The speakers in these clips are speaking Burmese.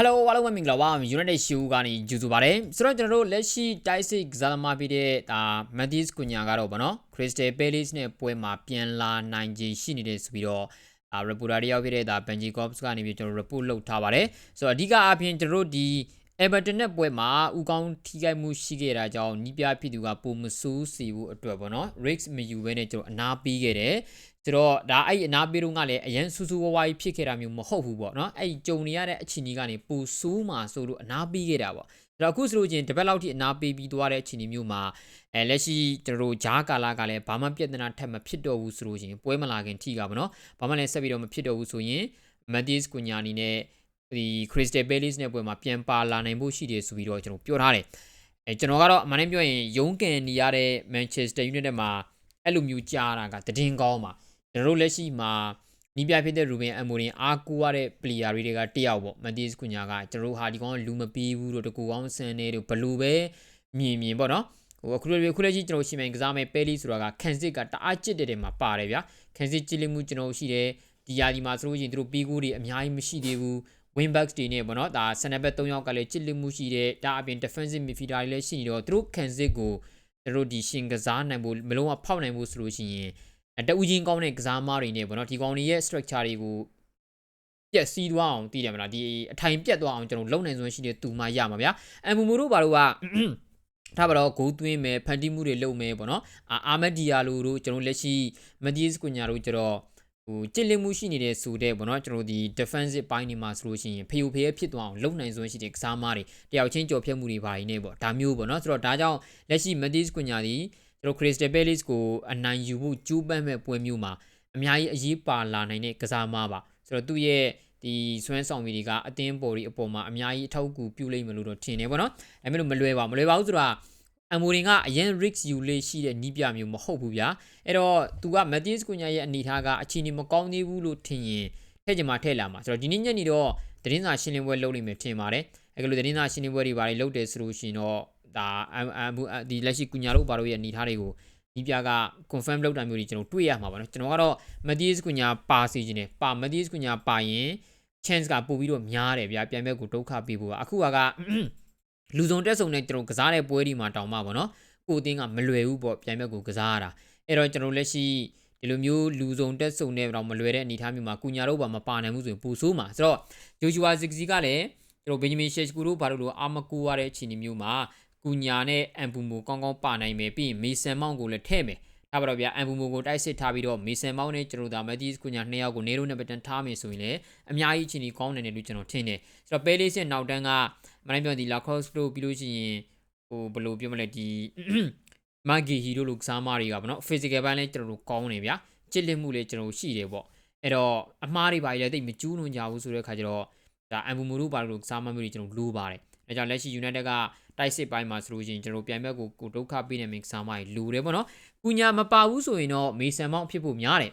Hello အားလုံးပဲမင်္ဂလာပါ United Show ကနေကြိုဆိုပါရစေဆိုတော့ကျွန်တော်တို့လက်ရှိ Tysic ဇာလမာပြီးတဲ့ဒါ Mathis ကွညာကတော့ဗောနော် Crystal Palace နဲ့ပွဲမှာပြန်လာနိုင်ခြေရှိနေတယ်ဆိုပြီးတော့အာ reporter တယောက်ဖြစ်တဲ့ဒါ Benji Cops ကနေပြီးကျွန်တော် report လုပ်ထားပါတယ်ဆိုတော့အဓိကအပြင်ကျွန်တော်တို့ဒီ Everton နဲ့ပွဲမှာဥကောင်းထိခိုက်မှုရှိခဲ့တာကြောင့်နီးပြဖြစ်သူကပုံမဆိုးစီဘူးအတွက်ပေါ့နော် risk မယူဘဲနဲ့ကျွန်တော်အနာပေးခဲ့တယ် ဆိုတော့ဒါအဲ့အနာပေးတော့ကလည်းအရန်ဆူဆူဝါးဝါးဖြစ်ခဲ့တာမျိုးမဟုတ်ဘူးပေါ့နော်အဲ့ကြုံနေရတဲ့အခြေအနေကနေပူဆိုးမှဆိုလို့အနာပေးခဲ့တာပေါ့အဲ့တော့အခုဆိုလို့ချင်းတပတ်လောက်ထိအနာပေးပြီးသွားတဲ့အခြေအနေမျိုးမှာအဲလက်ရှိကျွန်တော်တို့ဂျားကာလာကလည်းဘာမှပြဿနာထက်မဖြစ်တော့ဘူးဆိုလို့ချင်းပွဲမလာခင်ထိကပေါ့နော်ဘာမှလည်းဆက်ပြီးတော့မဖြစ်တော့ဘူးဆိုရင် Matis ကွညာနီနဲ့ဒီ Crystal Palace နဲ့ပွဲမှာပြန်ပါလာနိုင်ဖို့ရှိတယ်ဆိုပြီးတော့ကျွန်တော်ပြောထားတယ်အဲကျွန်တော်ကတော့အမှန်တမ်းပြောရင်ရုံးကန်နေရတဲ့ Manchester United မှာအဲ့လိုမျိုးကြားတာကတည်င်းကောင်းပါ ကျွန်တော်တို့လက်ရှိမှာနီးပြဖြစ်တဲ့ Ruben Amorim အားကိုးရတဲ့ player တွေကတယောက်ပေါ့ Matis ကွညာကကျွန်တော်တို့ဟာဒီကောင်လူမပြီးဘူးတို့တကူကောင်းဆန်နေတို့ဘလူပဲမြင်မြင်ပေါ့နော်ဟိုအခုလည်းခုလည်းကြီးကျွန်တော်ရှိမှန်ကစားမယ်ပဲလီဆိုတာကကန်စစ်ကတအားကြစ်တဲ့တယ်မှာပါတယ်ဗျာကန်စစ်ကြစ်လိမှုကျွန်တော်ရှိတယ်ဒီယာဒီမှာဆိုလို့ရှိရင်တို့ပြီးကူးတွေအများကြီးမရှိသေးဘူး wing backs တွေနဲ့ပေါ့နော်ဒါ center back 3ယောက်ကလည်းကြစ်လိမှုရှိတယ်ဒါအပြင် defensive midfielder တွေလည်းရှိနေတော့သူတို့ကန်စစ်ကိုတို့ဒီရှင်ကစားနိုင်ဖို့မလုံးဝဖောက်နိုင်ဖို့ဆိုလို့ရှိရင် တအူချင်းကောင်းတဲ့ကစားမားတွေနဲ့ပေါ့နော်ဒီကောင်တွေရဲ့ structure တွေကိုပြက်စီးသွားအောင်တည်တယ်မလားဒီအထိုင်ပြက်သွားအောင်ကျွန်တော်လုံနိုင်စွမ်းရှိတဲ့သူမှရမှာဗျာအမ်ဘူမူတို့ဘာလို့ကထားပါတော့ဂိုးသွင်းမယ်ဖန်တီးမှုတွေလုပ်မယ်ပေါ့နော်အာမက်ဒီယာလိုတို့ကျွန်တော်လက်ရှိမဒီစ်ကွညာတို့ကျတော့ဟိုကြစ်လစ်မှုရှိနေတဲ့ဆိုတဲ့ပေါ့နော်ကျွန်တော်ဒီ defensive ပိုင်းနေမှာဆိုလို့ရှိရင်ဖျူဖျဲဖြစ်သွားအောင်လုံနိုင်စွမ်းရှိတဲ့ကစားမားတွေတယောက်ချင်းကြော်ဖြတ်မှုတွေပါနေပေါ့ဒါမျိုးပေါ့နော်ဆိုတော့ဒါကြောင့်လက်ရှိ Matis ကွညာဒီကျွန် တော် Crystal Palace ကိုအနိုင်ယူဖို့ကြိုးပမ်းမဲ့ပွဲမျိုးမှာအများကြီးအရေးပါလာနိုင်တဲ့ကစားမားပါဆိုတော့သူ့ရဲ့ဒီဆွမ်းဆောင်မီတွေကအတင်းပေါ်ဒီအပေါ်မှာအများကြီးအထောက်အကူပြုလိမ့်မယ်လို့တော့ထင်တယ်ပေါ့နော်။ဒါပေမဲ့မလွယ်ပါမလွယ်ပါဘူးဆိုတာအမ်မိုရင်ကအရင် risk ယူလေးရှိတဲ့နီးပြမျိုးမဟုတ်ဘူးဗျာ။အဲ့တော့သူက Matthias Cunha ရဲ့အနေထားကအချိန်ကြီးမကောင်းသေးဘူးလို့ထင်ရင်ထည့်ချင်မှထည့်လာမှာဆိုတော့ဒီနေ့ညနေတော့သတင်းစာရှင်းလင်းပွဲလုပ်နေမယ်ထင်ပါတယ်။အဲ့ကလိုသတင်းစာရှင်းလင်းပွဲတွေဘာတွေလုပ်တယ်ဆိုလို့ရှိရင်တော့ ဒါအမ်ဒီလက်ရှိ Cunha တို့ဘာလို့ရဲ့အနေထားတွေကိုဒီပြက confirm လုပ်တာမျိုးတွေကျွန်တော်တွေ့ရမှာပါနော်ကျွန်တော်ကတော့ Matthias Cunha ပါစီခြင်းနဲ့ပါ Matthias Cunha ပါရင် chance ကပို့ပြီးတော့များတယ်ဗျာပြန်ဘက်ကိုဒုက္ခပေးဖို့အခုကလူစုံတက်ဆုံနဲ့ကျွန်တော်ကစားတဲ့ပွဲဒီမှာတောင်မှပေါ့နော်ကိုအတင်းကမလွယ်ဘူးပေါ့ပြန်ဘက်ကိုကစားရတာအဲ့တော့ကျွန်တော်လက်ရှိဒီလိုမျိုးလူစုံတက်ဆုံနဲ့တော့မလွယ်တဲ့အနေအထားမျိုးမှာကုညာတို့ဘာမပါနိုင်ဘူးဆိုရင်ပူဆိုးမှာဆိုတော့ဂျိုဂျူဝါဇစ်စီကလည်းကျွန်တော်ဘင်ဂျမင်ရှက်ကူတို့ဘာလို့လို့အာမကူရတဲ့အခြေအနေမျိုးမှာ ကုညာနဲ့အန်ပူမိုကောင်းကောင်းပါနိုင်မယ်ပြီးရင်မေဆန်မောင်ကိုလည်းထည့်မယ်ဒါပါတော့ဗျာအန်ဘူမိုကိုတိုက်စစ်ထားပြီးတော့မေဆန်မောင်းနဲ့ကျွန်တော်ဒါမက်တီးစ်ကွညာနှစ်ယောက်ကိုနေရိုးနဲ့ပတန်ထားမယ်ဆိုရင်လည်းအများကြီးချင်းကြီးကောင်းနေတယ်လို့ကျွန်တော်ထင်တယ်ဆိုတော့ပဲလေးစစ်နောက်တန်းကမနိုင်ပြောဒီလာခေါ့စ်တို့ပြီးလို့ရှိရင်ဟိုဘယ်လိုပြောမလဲဒီမာဂီဟီတို့လိုကစားမတွေကဗောနော် physical ဘိုင်းလည်းကျွန်တော်တို့ကောင်းနေဗျာချစ်လက်မှုလည်းကျွန်တော်ရှိတယ်ပေါ့အဲ့တော့အမားတွေပါလည်းတိတ်မကျူးလွန်ကြဘူးဆိုတဲ့ခါကျတော့ဒါအန်ဘူမိုတို့ပါလို့ကစားမမျိုးတွေကျွန်တော်လိုပါတယ်ဒါကြောင့်လက်ရှိ United က တိုက်စစ်ပိုင်းမှာဆိုလို့ရှိရင်ကျွန်တော်ပြန်ဘက်ကိုကိုဒုက္ခပေးနေမင်းကစားမကြီးလိုတယ်ပေါ့နော်ကုညာမပါဘူးဆိုရင်တော့မေဆန်မောင်းဖြစ်ဖို့များတယ်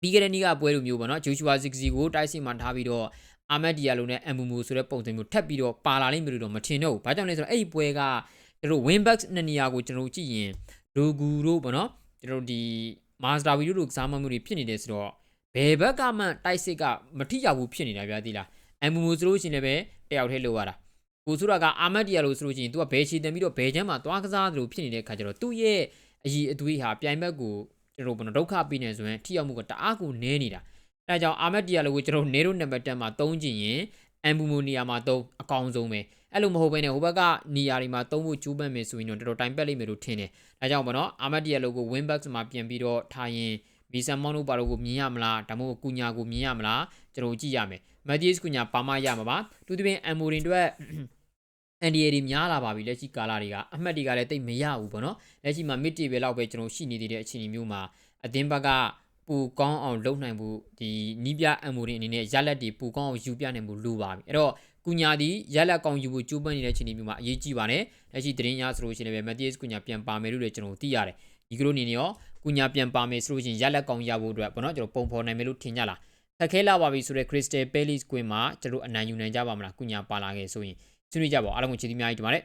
ပြီးခဲ့တဲ့နေ့ကပွဲလိုမျိုးပေါ့နော်ဂျိုရှူဝါဇစ်စီကိုတိုက်စစ်မှာထားပြီးတော့အာမက်ဒီယာလိုနဲ့အမ်ဘူမူဆိုတဲ့ပုံစံမျိုးထပ်ပြီးတော့ပါလာလိမ့်မယ်လို့တော့မထင်တော့ဘူး။ဘာကြောင့်လဲဆိုတော့အဲ့ဒီပွဲကကျွန်တော် win backs နှစ်နေရာကိုကျွန်တော်ကြည့်ရင်ဒိုဂူတို့ပေါ့နော်ကျွန်တော်ဒီမာစတာဗီတို့လိုကစားမမှုတွေဖြစ်နေတယ်ဆိုတော့ဘယ်ဘက်ကမှတိုက်စစ်ကမထိရောက်ဘူးဖြစ်နေတာဗျာသိလား။အမ်ဘူမူဆိုလို့ရှိရင်လည်းတယောက်တည်းလိုရတာ။ ကိုဆိုတာကအာမက်ဒီယာလိုဆိုလို့ရှိရင် तू ကဘယ်ချီတင်ပြီးတော့ဘယ်ချမ်းမှာသွားကစားသလိုဖြစ်နေတဲ့ခါကျတော့သူ့ရဲ့အကြီးအသွေးဟာပြိုင်ဘက်ကိုကျွန်တော်ဘယ်ဒုက္ခပေးနေဆိုရင်ထိရောက်မှုကတအားကိုနည်းနေတာအဲဒါကြောင့်အာမက်တီယာလိုကိုကျွန်တော်နေရိုနံပါတ်10မှာသုံးကြည့်ရင်အမ်ဘူမိုနီယာမှာသုံးအကောင်းဆုံးပဲအဲ့လိုမဟုတ်ဘဲနဲ့ဟိုဘက်ကနေရာတွေမှာသုံးဖို့ကြိုးပမ်းမယ်ဆိုရင်တော့တော်တော်တိုင်ပက်လိမ့်မယ်လို့ထင်တယ်ဒါကြောင့်ပေါ့နော်အာမက်တီယာလိုကို win back မှာပြန်ပြီးတော့ထားရင် မီဆန်မောင်းတို့ပါတော့ကိုမြင်ရမလားဒါမှမဟုတ်ကူညာကိုမြင်ရမလားကျွန်တော်ကြည့်ရမယ်မက်ဒီစ်ကူညာပါမရမှာပါသူတပင်အမ်မိုရင်တို့အန်ဒီအေတွေများလာပါပြီလက်ရှိကာလာတွေကအမှတ်တွေကလည်းတိတ်မရဘူးပေါ့နော်လက်ရှိမှာ mid table လောက်ပဲကျွန်တော်ရှိနေသေးတဲ့အခြေအနေမျိုးမှာအသင်းဘက်ကပူကောင်းအောင်လုပ်နိုင်ဖို့ဒီနီးပြအမ်မိုရင်အနေနဲ့ရက်လက်တွေပူကောင်းအောင်ယူပြနိုင်ဖို့လိုပါပြီအဲ့တော့ကုညာဒီရက်လက်ကောင်းယူဖို့ကြိုးပမ်းနေတဲ့အခြေအနေမျိုးမှာအရေးကြီးပါတယ်လက်ရှိသတင်းရဆိုလို့ရှိရင်လည်းမက်တီးစ်ကုညာပြန်ပါမယ်လို့လည်းကျွန်တော်သိရတယ်ဒီကလိုအနေနဲ့ရော ကုညာပြန်ပါမယ်ဆိုလို့ရှိရင်ရက်လက်ကောင်းရဖို့အတွက်ပေါ့နော်ကျွန်တော်ပုံဖော်နိုင်မယ်လို့ထင်ကြလားခက်ခဲလာပါပြီဆိုတော့ Crystal Palace ကွင်းမှာကျွန်တော်အနိုင်ယူနိုင်ကြပါမလားကုညာပါလာခဲ့ဆိုရင်ဆွေးနွေးကြပါအားလုံးကိုချီးတီးများကြီးတင်ပါတယ်